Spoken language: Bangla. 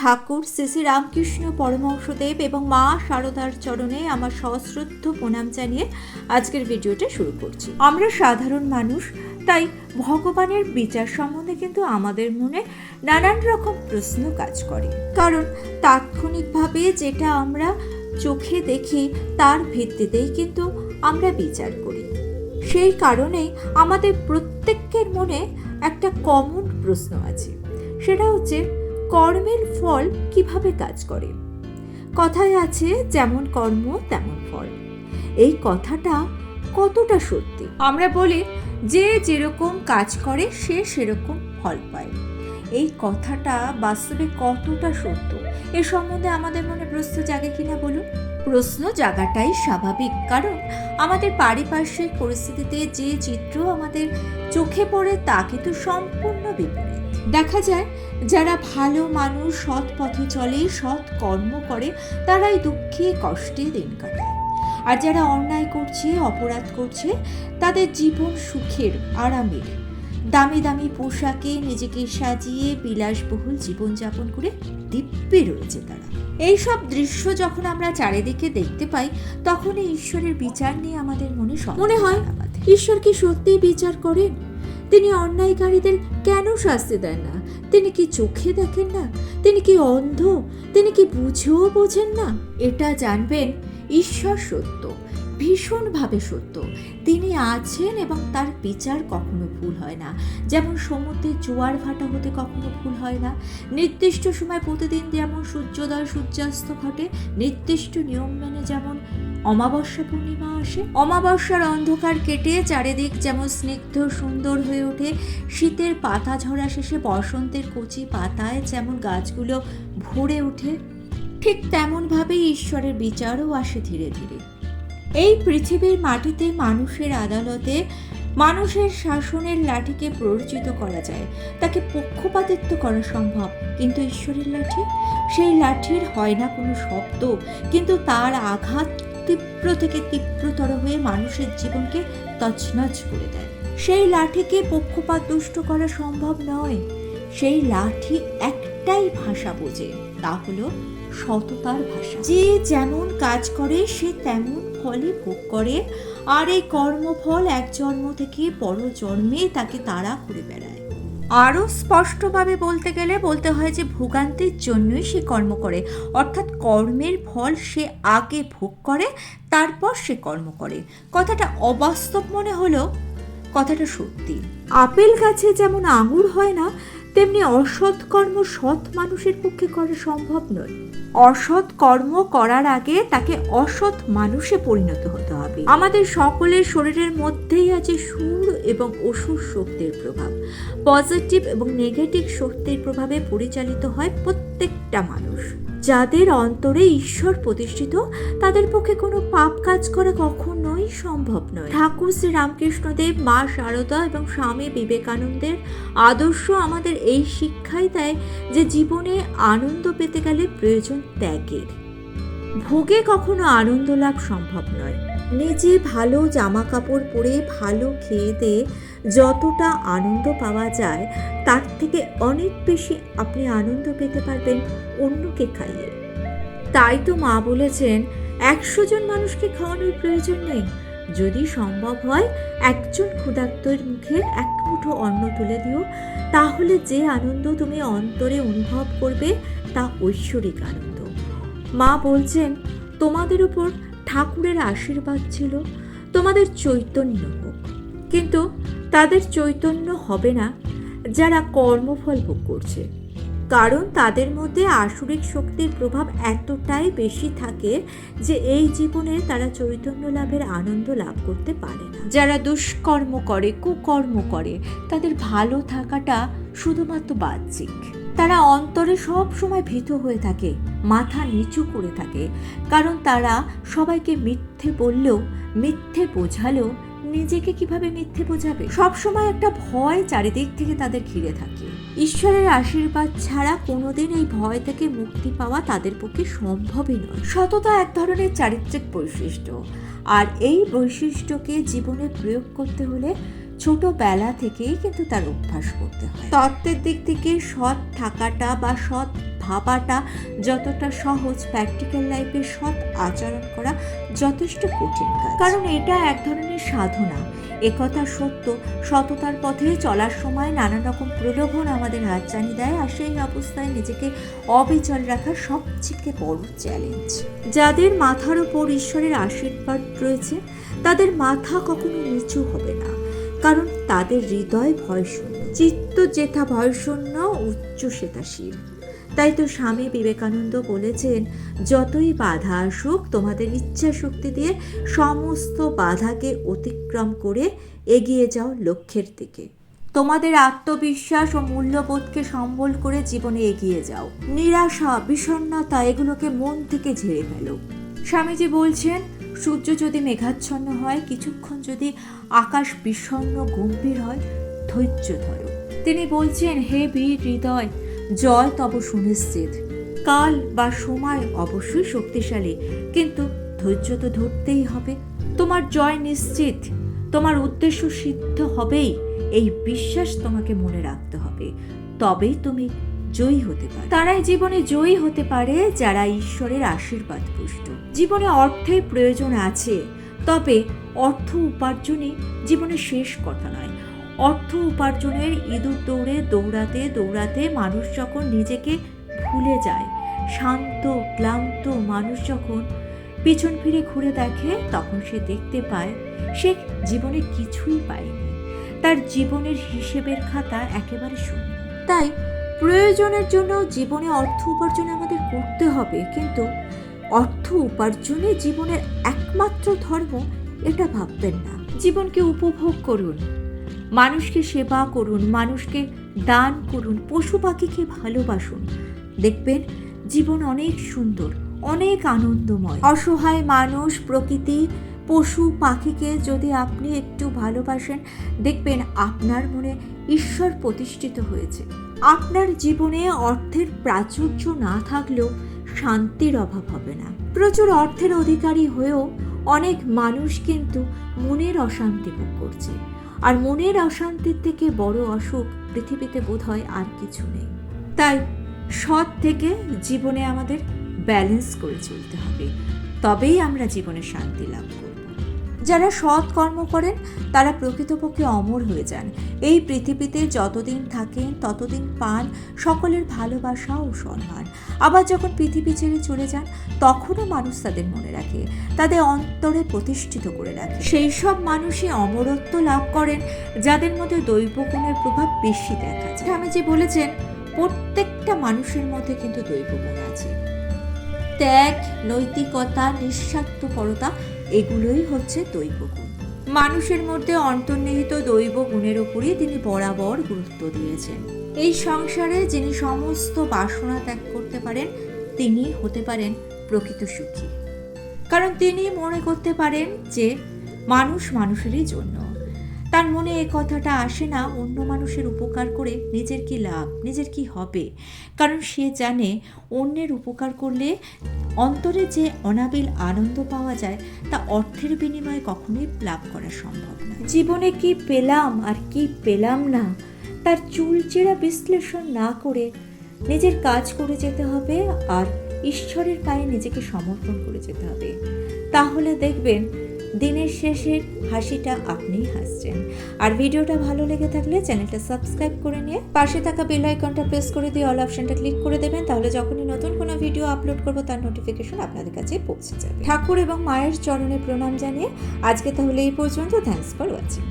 ঠাকুর শ্রী শ্রী রামকৃষ্ণ পরমহংসদেব এবং মা শারদার চরণে আমার সশ্রদ্ধ প্রণাম জানিয়ে আজকের ভিডিওটা শুরু করছি। আমরা সাধারণ মানুষ, তাই ভগবানের বিচার সম্বন্ধে কিন্তু আমাদের মনে নানান রকম প্রশ্ন কাজ করে। কারণ তাৎক্ষণিকভাবে যেটা আমরা চোখে দেখি, তার ভিত্তিতেই কিন্তু আমরা বিচার করি। সেই কারণেই আমাদের প্রত্যেকের মনে একটা কমন প্রশ্ন আছে। সেটা হচ্ছে কর্মের ফল কীভাবে কাজ করে? কথায় আছে, যেমন কর্ম, তেমন ফল। এই কথাটা কতটা সত্যি? আমরা বলি, যে যেরকম কাজ করে, সে সেরকম ফল পায়। এই কথাটা বাস্তবে কতটা সত্য? এ সম্বন্ধে আমাদের মনে প্রশ্ন জাগে কিনা বলুন? প্রশ্ন জাগাটাই স্বাভাবিক, কারণ আমাদের পারিপার্শ্বিক পরিস্থিতিতে যে চিত্র আমাদের চোখে পড়ে, তা কিন্তু সম্পূর্ণ বিপরীত। দেখা যায় যারা ভালো মানুষ সৎ পথে চলে সৎ কর্ম করে তারাই দুঃখে কষ্টে দিন কাটায়। আর যারা অন্যায় করছে অপরাধ করছে তাদের জীবন সুখের আরামের। দামি দামি পোশাকে নিজেকে সাজিয়ে বিলাসবহুল জীবনযাপন করে দিব্যে রয়েছে তারা। এই সব দৃশ্য যখন আমরা চারিদিকে দেখতে পাই তখন এই ঈশ্বরের বিচার নিয়ে আমাদের মনে মনে হয় ঈশ্বর কি সত্যিই বিচার করেন? তিনি অন্যায়কারীদের কেন শাস্তি দেন না? তিনি কি চোখে দেখেন না? তিনি কি অন্ধ? তিনি কি বুঝেও বোঝেন না? এটা জানবেন ঈশ্বর সত্য, ভীষণভাবে সত্য। তিনি আছেন এবং তার বিচার কখনো ভুল হয় না। যেমন সমুদ্রের জোয়ার ভাটা হতে কখনো ভুল হয় না। নির্দিষ্ট সময় প্রতিদিন যেমন সূর্যোদয় সূর্যাস্ত ঘটে, নির্দিষ্ট নিয়ম মেনে যেমন অমাবস্যা পূর্ণিমা আসে। অমাবস্যার অন্ধকার কেটে চারিদিক যেমন স্নিগ্ধ, সুন্দর হয়ে ওঠে। শীতের পাতা ঝরা শেষে বসন্তের কচি পাতায় যেমন গাছগুলো ভরে ওঠে, ঠিক তেমনভাবেই ঈশ্বরের বিচারও আসে ধীরে ধীরে। এই পৃথিবীর মাটিতে মানুষের আদালতে মানুষের শাসনের লাঠিকে প্ররোচিত করা যায়। তাকে পক্ষপাতিত্ব করা সম্ভব, কিন্তু ঈশ্বরের লাঠি? সেই লাঠির হয় না কোনো শব্দ, কিন্তু তার আঘাত তীব্র থেকে তীব্রতর হয়ে মানুষের জীবনকে তছনছ করে দেয়। সেই লাঠিকে পক্ষপাত দুষ্ট করা সম্ভব নয়। সেই লাঠি একটাই ভাষা বোঝে, তা হলো সততার ভাষা। যে যেমন কাজ করে, সে তেমন ফলই ভোগ করে। আর এই কর্মফল এক জন্ম থেকে পর জন্মে তাকে তাড়া করে বেড়ায়। আরও স্পষ্টভাবে বলতে গেলে বলতে হয় যে ভোগান্তির জন্যই সে কর্ম করে। অর্থাৎ কর্মের ফল সে আগে ভোগ করে, তারপর সে কর্ম করে। কথাটা অবাস্তব মনে হলো কথাটা সত্যি। আপেল গাছে যেমন আঙুর হয় না, তেমনি অসৎ কর্ম সৎ মানুষের পক্ষে করা সম্ভব নয়। অসৎ কর্ম করার আগে তাকে অসৎ মানুষে পরিণত হতে হবে। আমাদের সকলের শরীরের মধ্যেই আছে সুর এবং অসুর শক্তির প্রভাব। পজিটিভ এবং নেগেটিভ শক্তির প্রভাবে পরিচালিত হয় প্রত্যেকটা মানুষ। যাদের অন্তরে ঈশ্বর প্রতিষ্ঠিত, তাদের পক্ষে কোনো পাপ কাজ করা কখনোই সম্ভব নয়। ঠাকুর শ্রী রামকৃষ্ণদেব মা শারদা এবং স্বামী বিবেকানন্দের আদর্শ আমাদের এই শিক্ষাই দেয় যে জীবনে আনন্দ পেতে গেলে প্রয়োজন ত্যাগের। ভোগে কখনো আনন্দ লাভ সম্ভব নয়। নিজে ভালো জামা কাপড় পরে ভালো খেয়ে দিয়ে যতটা আনন্দ পাওয়া যায়, তার থেকে অনেক বেশি আপনি আনন্দ পেতে পারবেন অন্যকে খাইয়ে। তাই তো মা বলেছেন, একশো জন মানুষকে খাওয়ানোর প্রয়োজন নেই। যদি সম্ভব হয়, একজন ক্ষুধার্তর মুখে এক মুঠো অন্ন তুলে দিও, তাহলে যে আনন্দ তুমি অন্তরে অনুভব করবে, তা ঐশ্বরিক আনন্দ। মা বলছেন, তোমাদের উপর ঠাকুরের আশীর্বাদ ছিল, তোমাদের চৈতন্য হোক কিন্তু তাদের চৈতন্য হবে না, যারা কর্মফল ভোগ করছে। কারণ তাদের মধ্যে আসুরিক শক্তির প্রভাব এতটাই বেশি থাকে যে এই জীবনে তারা চৈতন্য লাভের আনন্দ লাভ করতে পারে না। যারা দুষ্কর্ম করে, কুকর্ম করে, তাদের ভালো থাকাটা শুধুমাত্র বাহ্যিক। তারা অন্তরে সব সময় ভীত হয়ে থাকে, মাথা নিচু করে থাকে, কারণ তারা সবাইকে মিথ্যে বললেও, মিথ্যে বোঝালেও নিজেকে কীভাবে মিথ্যে বোঝাবে? সব সময় একটা ভয় চারিদিক থেকে তাদের ঘিরে থাকে। ঈশ্বরের আশীর্বাদ ছাড়া কোনোদিন এই ভয় থেকে মুক্তি পাওয়া তাদের পক্ষে সম্ভবই নয়। সততা এক ধরনের চারিত্রিক বৈশিষ্ট্য। আর এই বৈশিষ্ট্যকে জীবনে প্রয়োগ করতে হলে ছোটবেলা থেকেই কিন্তু তার অভ্যাস করতে হয়। তত্ত্বের দিক থেকে সৎ থাকাটা বা সৎ ভাবাটা যতটা সহজ প্র্যাকটিক্যাল লাইফে সৎ আচরণ করা যথেষ্ট কঠিন কাজ। কারণ এটা এক ধরনের সাধনা। একথা সত্য, সততার পথে চলার সময় নানা রকম প্রলোভন আমাদের হাত জানিয়ে দেয় আর সেই অবস্থায় নিজেকে অবিচল রাখা সবচেয়ে বড় চ্যালেঞ্জ যাদের মাথার ওপর ঈশ্বরের আশীর্বাদ রয়েছে, তাদের মাথা কখনো নিচু হবে না। কারণ তাদের হৃদয় ভয়শূন্য, চিত্ত যেথা ভয়শূন্য, উচ্চ শ্বেতাশীল তাই তো স্বামী বিবেকানন্দ বলেছেন, যতই বাধা আসুক, তোমাদের ইচ্ছা শক্তি দিয়ে সমস্ত বাধাকে অতিক্রম করে এগিয়ে যাও লক্ষ্যের দিকে। তোমাদের আত্মবিশ্বাস ও মূল্যবোধকে সম্বল করে জীবনে এগিয়ে যাও। নিরাশা, বিষণ্ণতা, এগুলোকে মন থেকে ঝেড়ে ফেলো। স্বামীজি বলছেন সূর্য যদি মেঘাচ্ছন্ন হয়, কিছুক্ষণ যদি আকাশ বিষণ্ণ, গম্ভীর হয়, ধৈর্য ধরো। তিনি বলছেন, হে বীর হৃদয়, জয় তব সুনিশ্চিত। কাল বা সময় অবশ্যই শক্তিশালী, কিন্তু ধৈর্য তো ধরতেই হবে। তোমার জয় নিশ্চিত, তোমার উদ্দেশ্য সিদ্ধ হবেই, এই বিশ্বাস তোমাকে মনে রাখতে হবে। তবেই তুমি জয়ী হতে পারে। তারাই জীবনে জয়ী হতে পারে যারা ঈশ্বরের আশীর্বাদ পুষ্ট। জীবনে অর্থের প্রয়োজন আছে, তবে অর্থ উপার্জনই জীবনের শেষ কথা নয়। অর্থ উপার্জনের ইঁদুর দৌড়ে, দৌড়াতে দৌড়াতে মানুষ যখন নিজেকে ভুলে যায়, শান্ত, ক্লান্ত মানুষ যখন পিছন ফিরে ঘুরে দেখে, তখন সে দেখতে পায়, সে জীবনে কিছুই পায়নি। তার জীবনের হিসেবের খাতা একেবারে শূন্য। তাই প্রয়োজনের জন্য জীবনে অর্থ উপার্জন আমাদের করতে হবে, কিন্তু অর্থ উপার্জনে জীবনের একমাত্র ধর্ম এটা ভাববেন না। জীবনকে উপভোগ করুন, মানুষকে সেবা করুন, মানুষকে দান করুন, পশু পাখিকে ভালোবাসুন। দেখবেন জীবন অনেক সুন্দর, অনেক আনন্দময়। অসহায় মানুষ, প্রকৃতি, পশু পাখিকে যদি আপনি একটু ভালোবাসেন, দেখবেন আপনার মনে ঈশ্বর প্রতিষ্ঠিত হয়েছে। আপনার জীবনে অর্থের প্রাচুর্য না থাকলেও শান্তির অভাব হবে না। প্রচুর অর্থের অধিকারী হয়েও অনেক মানুষ কিন্তু মনের অশান্তি ভোগ করছে। আর মনের অশান্তির থেকে বড় অসুখ পৃথিবীতে বোধ হয় আর কিছু নেই। তাই সৎ থেকে জীবনে আমাদের ব্যালেন্স করে চলতে হবে। তবেই আমরা জীবনে শান্তি লাভ করব। যারা সৎ কর্ম করেন, তারা প্রকৃতপক্ষে অমর হয়ে যান। এই পৃথিবীতে যতদিন থাকেন, ততদিন পান সকলের ভালোবাসা ও সম্মান। আবার যখন পৃথিবী ছেড়ে চলে যান, তখনও মানুষ তাদের মনে রাখে, তাদের অন্তরে প্রতিষ্ঠিত করে রাখে। সেই সব মানুষই অমরত্ব লাভ করেন, যাদের মধ্যে দৈব গুণের প্রভাব বেশি দেখা যায়। আমি যে বলেছেন, প্রত্যেকটা মানুষের মধ্যে কিন্তু দৈব গুণ আছে। ত্যাগ, নৈতিকতা, নিঃস্বার্থপরতা এগুলোই হচ্ছে দৈব গুণ মানুষের মধ্যে অন্তর্নিহিত দৈব গুণের উপরই তিনি বরাবর গুরুত্ব দিয়েছেন। এই সংসারে যিনি সমস্ত বাসনা ত্যাগ করতে পারেন, তিনি হতে পারেন প্রকৃত সুখী। কারণ তিনি মনে করতে পারেন যে মানুষ মানুষেরই জন্য। তার মনে এ কথাটা আসে না, অন্য মানুষের উপকার করে নিজের কি লাভ, নিজের কি হবে? কারণ সে জানে অন্যের উপকার করলে অন্তরে যে অনাবিল আনন্দ পাওয়া যায়, তা অর্থের বিনিময়ে কখনোই লাভ করা সম্ভব না। জীবনে কি পেলাম আর কি পেলাম না, তার চুলচেরা বিশ্লেষণ না করে নিজের কাজ করে যেতে হবে আর ঈশ্বরের পায়ে নিজেকে সমর্পণ করে যেতে হবে। তাহলে দেখবেন দিনের শেষে হাসিটা আপনিই হাসছেন। আর ভিডিওটা ভালো লেগে থাকলে চ্যানেলটা সাবস্ক্রাইব করে নিয়ে পাশে থাকা বেল আইকনটা প্রেস করে দিয়ে অল অপশনটা ক্লিক করে দেবেন, তাহলে যখনই নতুন কোনো ভিডিও আপলোড করব তার নোটিফিকেশন আপনাদের কাছে পৌঁছে যাবে। ঠাকুর এবং মায়ের চরণে প্রণাম জানিয়ে আজকে তাহলে এই পর্যন্ত। Thanks for watching.